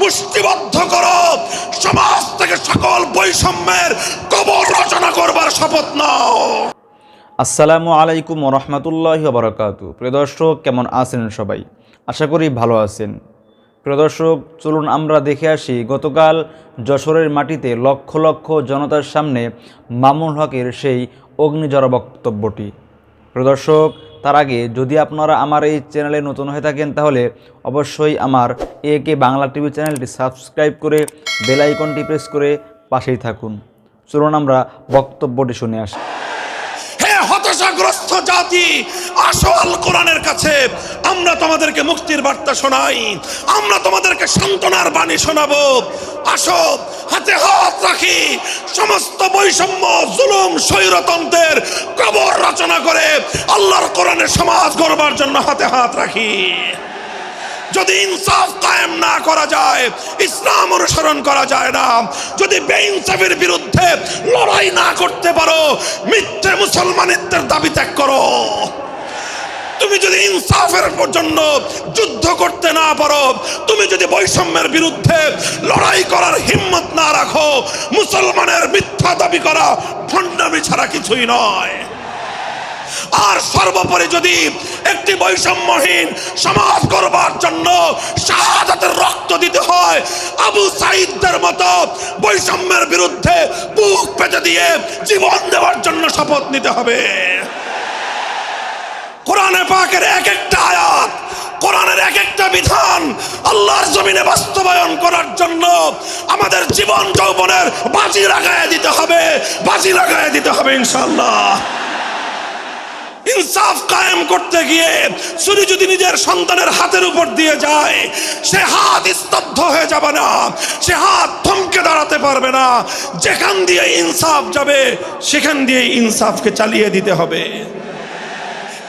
মুষ্টিবদ্ধ করো। সমাজ থেকে সকল বৈষম্যের কবর রচনা করবার শপথ নাও। আসসালামু আলাইকুম রহমতুল্লাহ বরকাতু। প্রিয় দর্শক, কেমন আছেন সবাই? আশা করি ভালো আছেন। প্রিয় দর্শক, চলুন আমরা দেখে আসি, গতকাল যশোরের মাটিতে লক্ষ লক্ষ জনতার সামনে মামুন হকের সেই অগ্নিজরা বক্তব্যটি। প্রিয় দর্শক তার আগে যদি আপনারা আমার এই চ্যানেলে নতুন হয়ে থাকেন তাহলে অবশ্যই আমার এ কে বাংলা টিভি চ্যানেলটি সাবস্ক্রাইব করে বেল আইকনটি প্রেস করে পাশেই থাকুন। চলুন আমরা বক্তব্যটি শুনে আসি। হতাশাগ্রস্ত জাতি কাছে। আমরা তোমাদেরকে মুক্তির বার্তা শোনাই। আমরা তোমাদেরকে সান্ত্বনার বাণী শোনাবো। আসো হাতে হাত রাখি। সমস্ত বৈষম্য, জুলুম, স্বৈরতন্ত্রের কবর রচনা করে আল্লাহর কোরআনের সমাজ গড়বার জন্য হাতে হাত রাখি। যদি ইনসাফ কায়েম না করা যায়, ইসলাম অনুসরণ করা যায় না, যদি বেইনসাফের বিরুদ্ধে লড়াই না করতে পারো, মিথ্যে মুসলমানিত্বের দাবি ত্যাগ করো। তুমি যদি ইনসাফের জন্য যুদ্ধ করতে না পারো, তুমি যদি বৈষম্যের বিরুদ্ধে লড়াই করার হিম্মত না রাখো, মুসলমানের মিথ্যা দাবি করা ভণ্ডামি ছাড়া কিছুই নয়। আর সর্বোপরি যদি একটি বৈষম্যহীন সমাজ করবার জন্য শাহাদাতের রক্ত দিতে হয়, আবু সাইদদের মতো বৈষম্যের বিরুদ্ধে বুক পেতে দিয়ে জীবন দেওয়ার জন্য শপথ নিতে হবে। কোরআনে পাকের এক একটা আয়াত, কোরআনের এক একটা বিধান আল্লাহর জমিনে বাস্তবায়ন করার জন্য আমাদের জীবন যৌবনের বাজি লাগায় দিতে হবে, বাজি লাগায় দিতে হবে ইনশাল্লাহ ইনসাফ কায়েম করতে গিয়ে চুরি যদি নিজের সন্তানের হাতের উপর দিয়ে যায়, সে হাত স্তব্ধ হয়ে যাবে না, সে হাত থমকে দাঁড়াতে পারবে না। যেখান দিয়ে ইনসাফ যাবে, সেখান দিয়ে ইনসাফকে চালিয়ে দিতে হবে।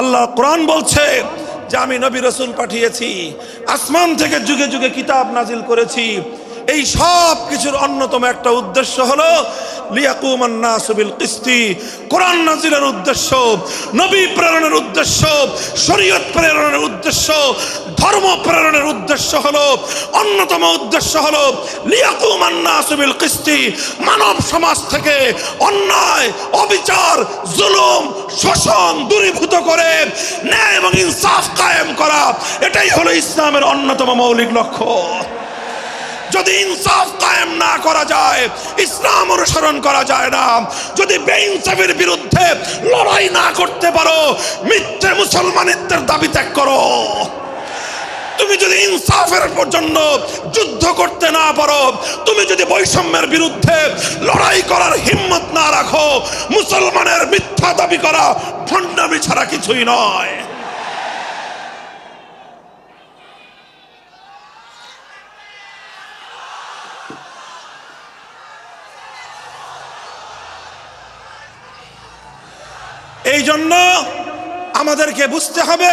আল্লাহ কোরআন বলছে যে আমি নবী রসুল পাঠিয়েছি, আসমান থেকে যুগে যুগে কিতাব নাজিল করেছি। এই সব কিছুর অন্যতম একটা উদ্দেশ্য হলো লিয়াকুমান্নাসবিল কিস্তি কোরআন নাজিলের উদ্দেশ্য, নবী প্রেরণের উদ্দেশ্য, শরীয়ত প্রেরণের উদ্দেশ্য, ধর্ম প্রেরণের উদ্দেশ্য হলো, অন্যতম উদ্দেশ্য হলো লিয়াকুমান্নাসবিল কিস্তি মানব সমাজ থেকে অন্যায়, অবিচার, জুলুম, শোষণ দূরীভূত করে ন্যায় এবং ইনসাফ কায়েম করা। এটাই হলো ইসলামের অন্যতম মৌলিক লক্ষ্য। যদি ইনসাফ কায়েম না করা যায়, ইসলাম অনুসরণ করা যায় না। যদি বেইনসাফের বিরুদ্ধে লড়াই না করতে পারো, মিথ্যে মুসলমানিত্বের দাবি ত্যাগ করো। তুমি যদি ইনসাফের জন্য যুদ্ধ করতে না পারো, তুমি যদি বৈষম্যের বিরুদ্ধে লড়াই করার হিম্মত না রাখো, মুসলমানের মিথ্যা দাবি করা ভণ্ডামি ছাড়া কিছুই নয়। এই জন্য আমাদেরকে বুঝতে হবে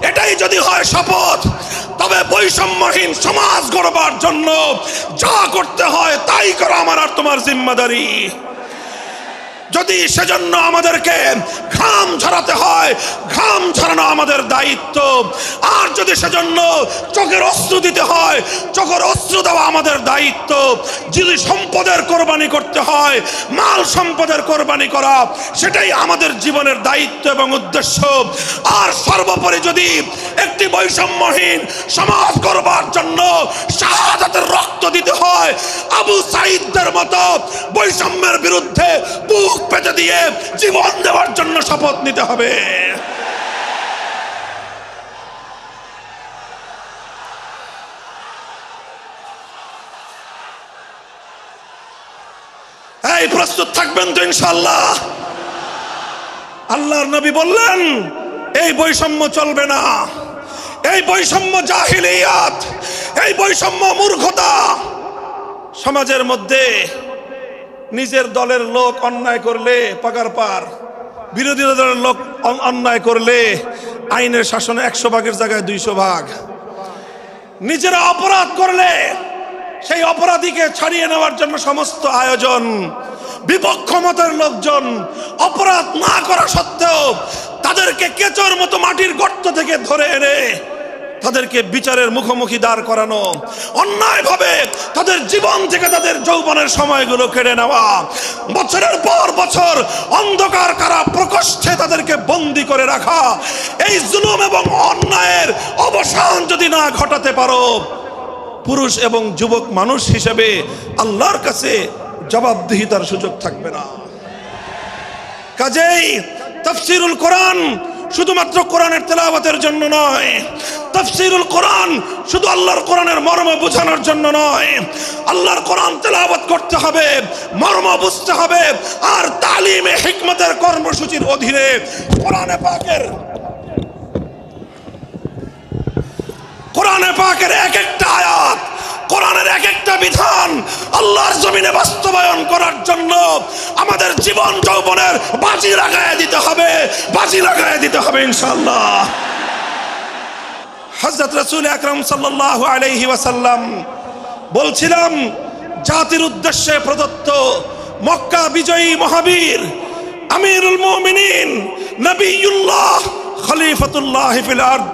এটাই যদি হয় শপথ, তবে বৈষম্যহীন সমাজ গড়বার জন্য যা করতে হয় তাই করা আমার আর তোমার জিম্মাদারি। যদি সেজন্য আমাদেরকে ঘাম ঝরাতে হয় আমাদের দায়িত্ব। আর যদি সেজন্য চোখের অস্ত্র দিতে হয়, চোখের অস্ত্র দেওয়া আমাদের দায়িত্ব। যদি সম্পদের কোরবানি করতে হয়, মাল সম্পদের কোরবানি করা, সেটাই আমাদের জীবনের দায়িত্ব এবং উদ্দেশ্য। আর সর্বোপরি যদি একটি বৈষম্যহীন সমাজ করবার জন্য শাহাদাতের রক্ত দিতে হয়, আবু সাইদদের মতো বৈষম্যের বিরুদ্ধে বুক পেতে দিয়ে জীবন দেওয়ার জন্য শপথ নিতে হবে। এই, প্রস্তুত থাকবেন তো ইনশাল্লাহ আল্লাহর নবী বললেন, এই বৈষম্য চলবে না। এই বৈষম্য জাহিলিয়াত, এই বৈষম্য মূর্খতা। সমাজের মধ্যে নিজের দলের লোক অন্যায় করলে পাকার পার, বিরোধী দলের লোক অন্যায় করলে আইনের শাসনে একশো ভাগের জায়গায় দুইশো ভাগ। নিজেরা অপরাধ করলে সেই অপরাধীকে ছাড়িয়ে নেওয়ার জন্য সমস্ত আয়োজন বিপক্ষ মতের লোকজন, অপরাধ না করা সত্ত্বেও তাদেরকে কেচর মতো মাটির গর্ত থেকে ধরে এনে তাদেরকে বিচারের মুখোমুখি দাঁড় করানো, অন্যায়ভাবে তাদের জীবন থেকে তাদের যৌবনের সময়গুলো কেড়ে নেওয়া, বছরের পর বছর অন্ধকার কারা প্রকোষ্ঠে তাদেরকে বন্দি করে রাখা, এই জুলুম এবং অন্যায়ের অবসান যদি না ঘটাতে পারো পুরুষ এবং যুবক মানুষ হিসেবে আল্লাহর কাছে জবাবদিহিতার সুযোগ থাকবে না। কাজেই তফসিরুল কোরআন শুধুমাত্র কোরআনের তেলাওয়াতের জন্য নয়, তফসিরুল কোরআন শুধু আল্লাহর কোরআনের মর্ম বোঝানোর জন্য নয়, আল্লাহর কোরআন তেলাওয়াত করতে হবে, মর্ম বুঝতে হবে, আর তালিমে হিকমতের কর্মসূচির অধীনে কোরআনে পাকের কোরআনে পাকের এক একটা আয়াত, কোরআনের এক একটা বিধান আল্লাহর জমিনে বাস্তবায়ন করার জন্য আমাদের জীবন যৌবনের বাজি লাগায় দিতে হবে, বাজি লাগায় দিতে হবে ইনশাআল্লাহ। হজরত রসুল আকরম সাল্লাহ আলাইহি ওয়াসাল্লাম বলছিলাম, জাতির উদ্দেশ্যে প্রদত্ত মক্কা বিজয়ী মহাবীর আমিরুল মুমিনিন নবীউল্লাহ খলিফাতুল্লাহ ফিল আরদ।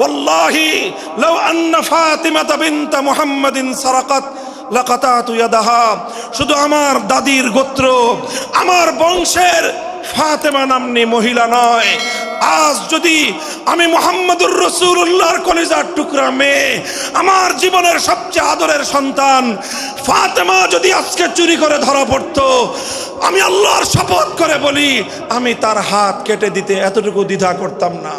والله لو أن فاطمة بنت محمد سرقت لقطعت يدها শুধু আমার দাদির গোত্র, আমার বংশের ফাতেমা নামনি মহিলা নয়। আজ যদি আমি মোহাম্মদুর রসুল্লাহর কলিজার টুকরা মেয়ে, আমার জীবনের সবচেয়ে আদরের সন্তান ফাতেমা যদি আজকে চুরি করে ধরা পড়ত, আমি আল্লাহর শপথ করে বলি, আমি তার হাত কেটে দিতে এতটুকু দ্বিধা করতাম না।